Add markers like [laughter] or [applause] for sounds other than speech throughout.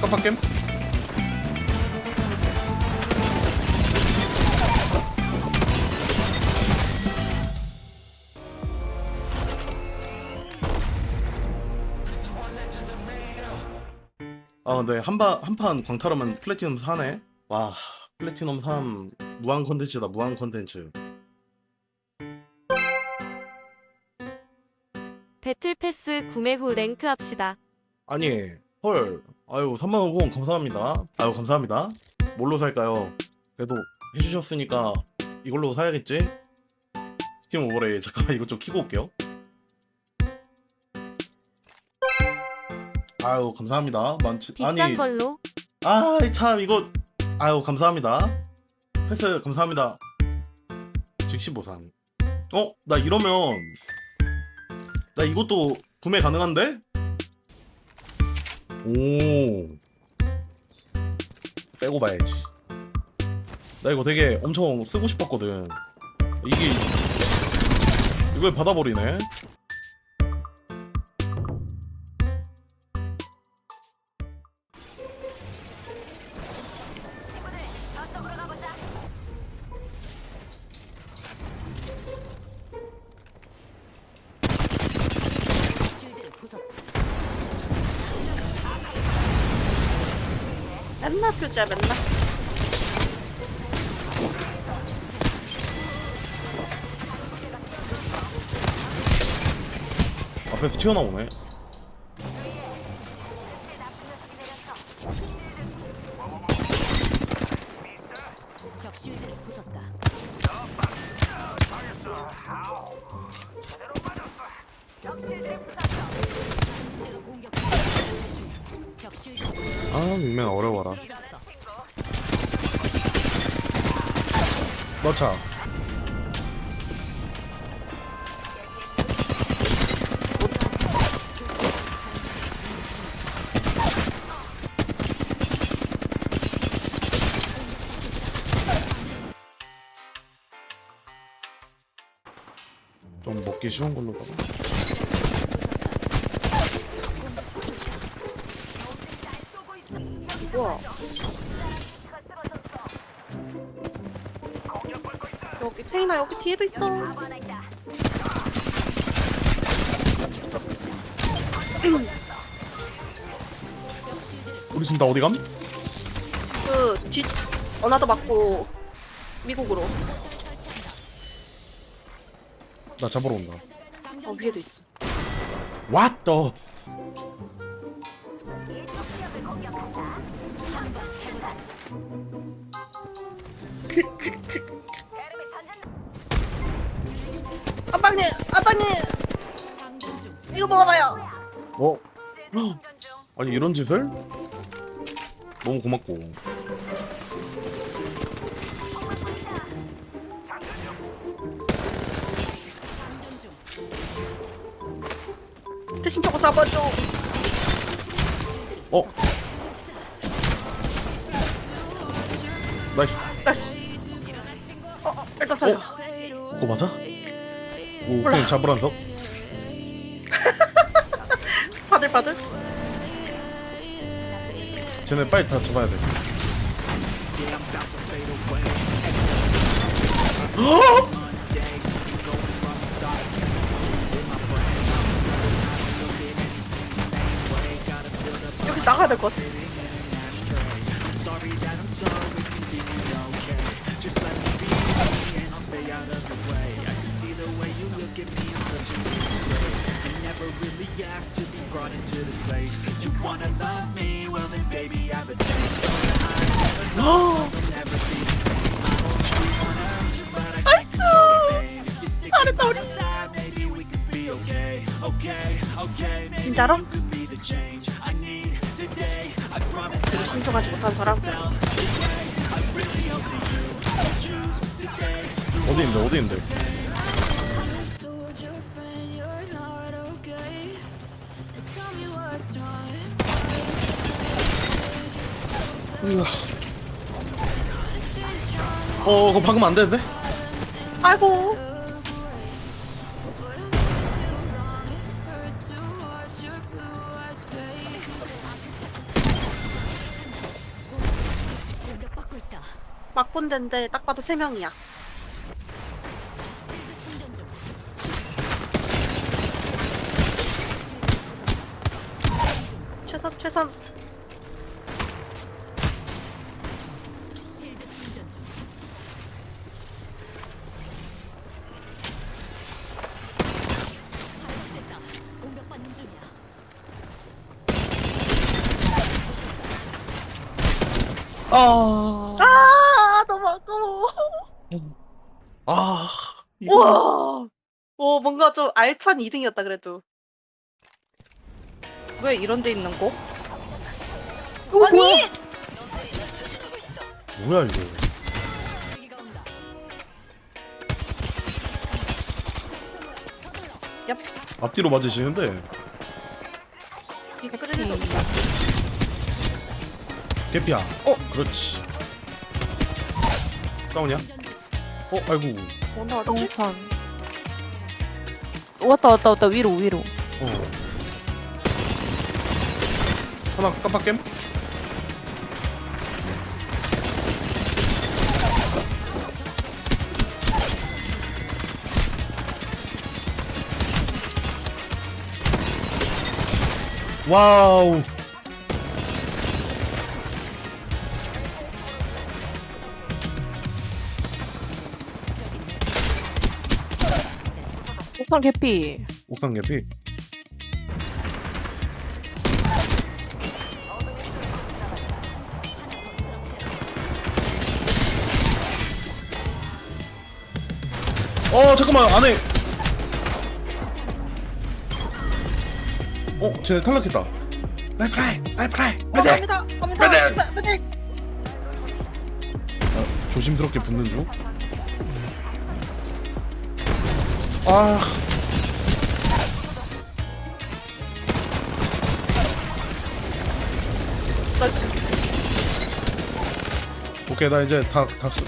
깜빡겜 아 근데 한판 한판 광탈하면 플래티넘 4네. 와 플래티넘 3 무한 컨텐츠다 무한 컨텐츠. 배틀 패스 구매 후 랭크 합시다. 아니 헐. 아유 3만원 후원 감사합니다. 아유 감사합니다. 뭘로 살까요? 그래도 해주셨으니까 이걸로 사야겠지? 스팀 오버레이. 잠깐만 이거 좀 키고 올게요. 아유 감사합니다. 많지 비싼 아니. 걸로? 아참 이거 아유 감사합니다. 패스 감사합니다. 즉시 보상. 어? 나 이러면 나 이것도 구매 가능한데? 오. 빼고 봐야지. 나 이거 되게 엄청 쓰고 싶었거든. 이게 이걸 받아버리네 맨날 표지야 맨날. 앞에서 튀어나오네 아 밀면 어려워라. 넣자 좀 먹기 쉬운 걸로 가 뭐야 여기 테이나 여기 뒤에도 있어. 우리 지금 다 어디 감? 그 뒤 어나더 맞고 미국으로. 나 잡으러 온다. 어 위에도 있어. What the 아빠님 아빠님! 이거 먹어봐요. 어? 아니 이런 짓을? 너무 고맙고. 대신 저거 잡아줘. 어? 나이스. 어 일단 살려 그거 맞아? 오 몰라. 그냥 잡으란서? 바들 바들 쟤네 빨리 다 잡아야 돼 여기서 나가야 될 것 같아 나이스! 잘했다 우리. 진짜로? 그리고 신청하지 못한 사람? 어디 있는데 어디 있는데 어, 그거 방금 안 되는데? 아이고. 막군대인데 딱 봐도 세 명이야. 최선 최선 아, 아 너무 아까워. 아, 이거 우와. 오 뭔가 좀 알찬 2등이었다 그래도. 왜 이런 데 있는 거? 아니 뭐야 이거? 얍 앞뒤로 맞으시는데 개피야. 어, 그렇지. 다운이야? 어, 아이고. 뭐 나왔지? 동판 왔다 왔다 왔다 위로 위로 어. 하나 깜빡 겜? 와우. 동판 개피 옥상 개피. 어 잠깐만 안에 어 쟤네 탈락했다 라이프라이 라이프라이 어, 메딕 갑니다. 갑니다. 메딕! 메딕. 아, 조심스럽게 붙는 중 아. 나이스. 오케이 나 이제 다다 수...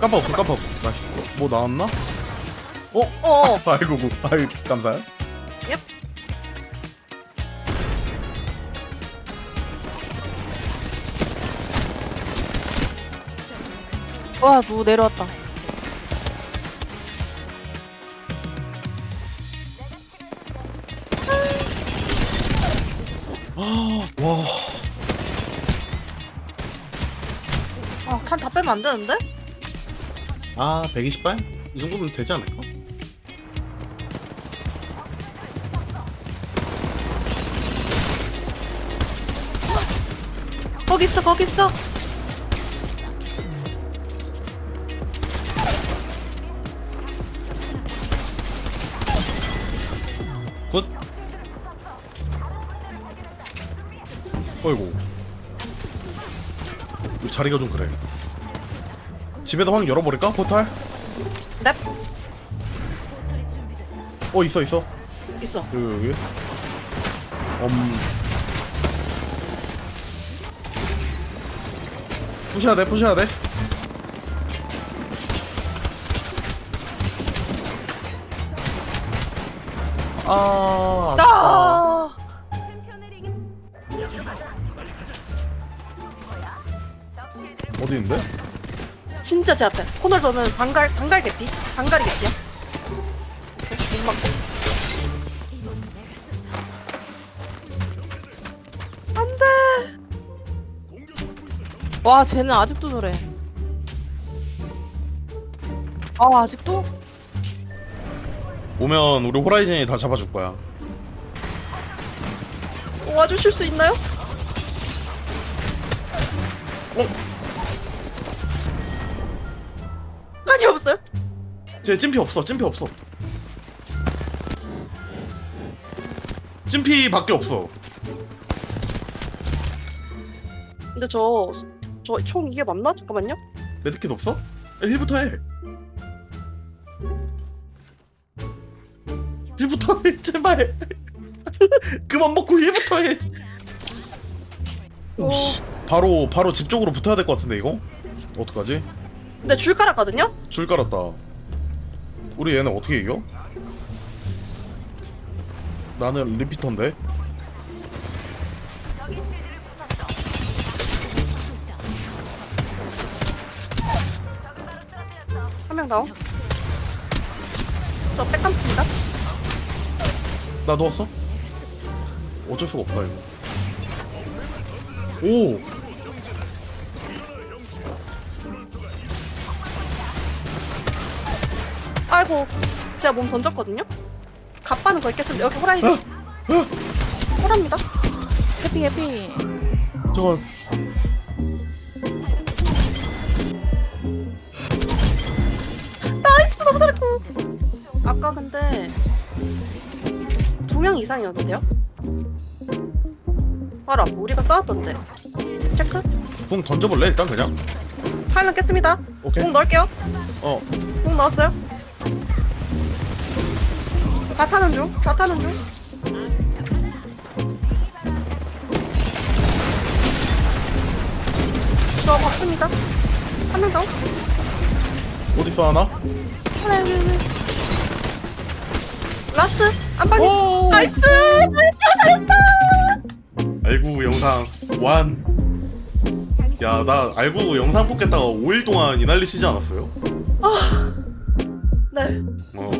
깜빡 없어 깜빡 없어 나이스 뭐 나왔나? 어? 어. [laughs] 아이고 아이 감사해요 와 누구 내려왔다 와 아, 탄 다 빼면 안 되는데? 아 120발? 이 정도면 되지 않을까? 거기 있어, 거기 있어. 어이구 이 자리가 좀 그래 집에다 확 열어버릴까? 포탈? 넵. 어 있어 있어 있어. 여기 여기 음 푸셔야 돼 푸셔야 돼 아, 아쉽다. 어디 있는데? 진짜 제 앞에. 코너를 보면 방갈, 방갈 개피? 방갈이 개피야? 오케이, 못 맞고. 이건 내가 쓰자. 안 돼. 와 쟤는 아직도 저래 아 아직도? 오면 우리 호라이즌이 다 잡아줄 거야. 와주실 수 있나요? 어? 아니, 없어요? 쟤 찜피 없어. 찜피 없어. 찜피밖에 없어. 근데 저, 저 총 이게 맞나? 잠깐만요. 메드킷 없어? 야, 힐부터 해. 힐부터 해. [laughs] 제발. [laughs] 그만 먹고 힐부터 해. 오 씨. 바로 바로 집 쪽으로 붙어야 될 것 같은데 이거? 어떡하지? 근데 줄 깔았거든요? 줄 깔았다. 우리 얘네 어떻게 이겨? 나는 리피터인데. 한 명 다운. 저 백 감습니다. 나 누웠어? 어쩔 수가 없다 이거. 오. 아이고, 제가 몸 던졌거든요. 갑바는 걸겠습니다. 여기 호라이즌. 호랍니다. 해피 해피. 잠깐. 나이스 너무 잘했고. 아까 근데 두 명 이상이었는데요? 봐라, 우리가 싸웠던데. 체크. 궁 던져볼래 일단 그냥. 파일럿 깼습니다. 오케이. 공 넣을게요. 어. 공 넣었어요. 다 타는 중. 다 타는 중. 저 봤습니다. 한 명 더. 어디 있어 하나? 하나 여기 여기. 라스 안방이. 오. 나이스. 알구 영상 완. 야, 나 알구 영상 뽑겠다가 5일 동안 이 난리 치지 않았어요? 네. 어.